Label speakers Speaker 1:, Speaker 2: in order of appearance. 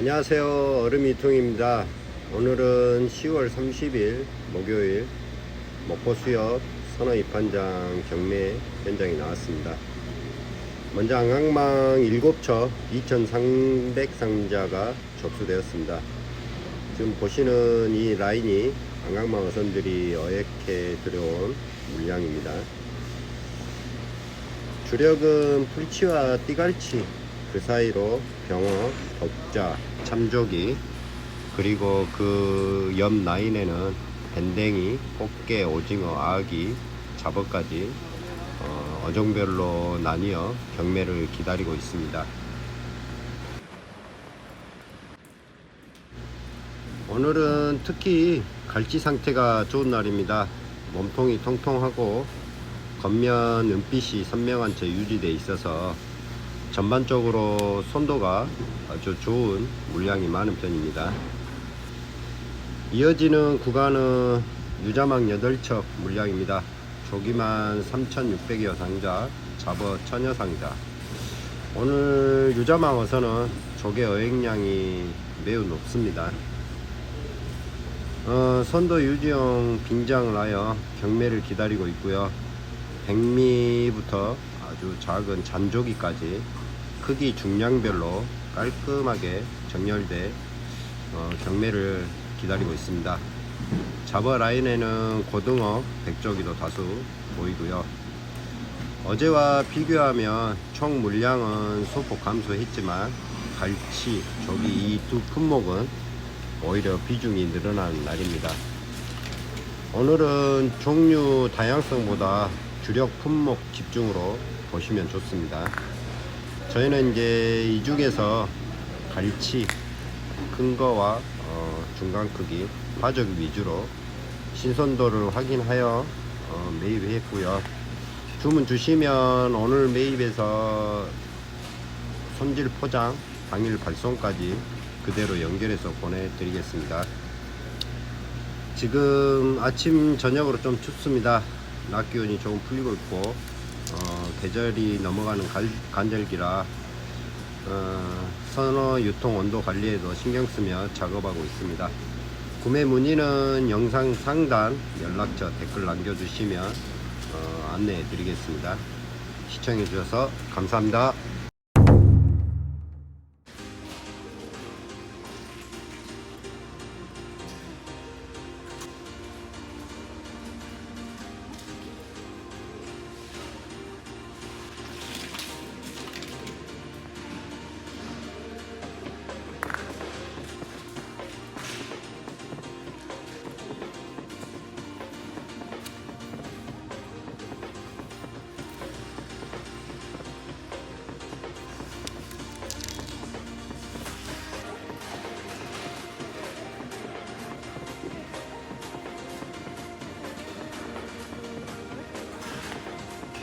Speaker 1: 안녕하세요. 얼음이통입니다. 오늘은 10월 30일 목요일 목포수협 선어입한장 경매 현장에 나왔습니다. 먼저 안강망 7척 2300상자가 접수되었습니다. 지금 보시는 이 라인이 안강망 어선들이 어획해 들여온 물량입니다. 주력은 풀치와 띠갈치 그 사이로 병어, 덕자, 참조기 그리고 그 옆 라인에는 밴댕이, 꽃게, 오징어, 아기, 잡어까지 어, 어종별로 나뉘어 경매를 기다리고 있습니다. 오늘은 특히 갈치 상태가 좋은 날입니다. 몸통이 통통하고 겉면 은빛이 선명한 채 유지되어 있어서 전반적으로 손도가 아주 좋은 물량이 많은 편입니다. 이어지는 구간은 유자망 8척 물량입니다. 조기만 3,600여 상자, 잡어 1,000여 상자. 오늘 유자망 어선은 조개 어획량이 매우 높습니다. 어, 선도 유지용 빙장을 하여 경매를 기다리고 있고요. 백미부터 아주 작은 잔조기까지 크기 중량별로 깔끔하게 정렬돼 어, 경매를 기다리고 있습니다. 잡어 라인에는 고등어, 백조기도 다수 보이고요. 어제와 비교하면 총 물량은 소폭 감소했지만 갈치, 조기 이 두 품목은 오히려 비중이 늘어난 날입니다. 오늘은 종류 다양성보다 주력 품목 집중으로 보시면 좋습니다. 저희는 이제 이 중에서 갈치 큰 거와 어, 중간 크기 바적 위주로 신선도를 확인하여 어, 매입했고요. 주문 주시면 오늘 매입해서 손질 포장 당일 발송까지 그대로 연결해서 보내드리겠습니다. 지금 아침 저녁으로 좀 춥습니다. 낮 기온이 조금 풀리고 있고 어, 계절이 넘어가는 갈- 간절기라 어, 선어 유통 온도 관리에도 신경 쓰며 작업하고 있습니다. 구매 문의는 영상 상단 연락처 댓글 남겨주시면 어, 안내해 드리겠습니다. 시청해 주셔서 감사합니다.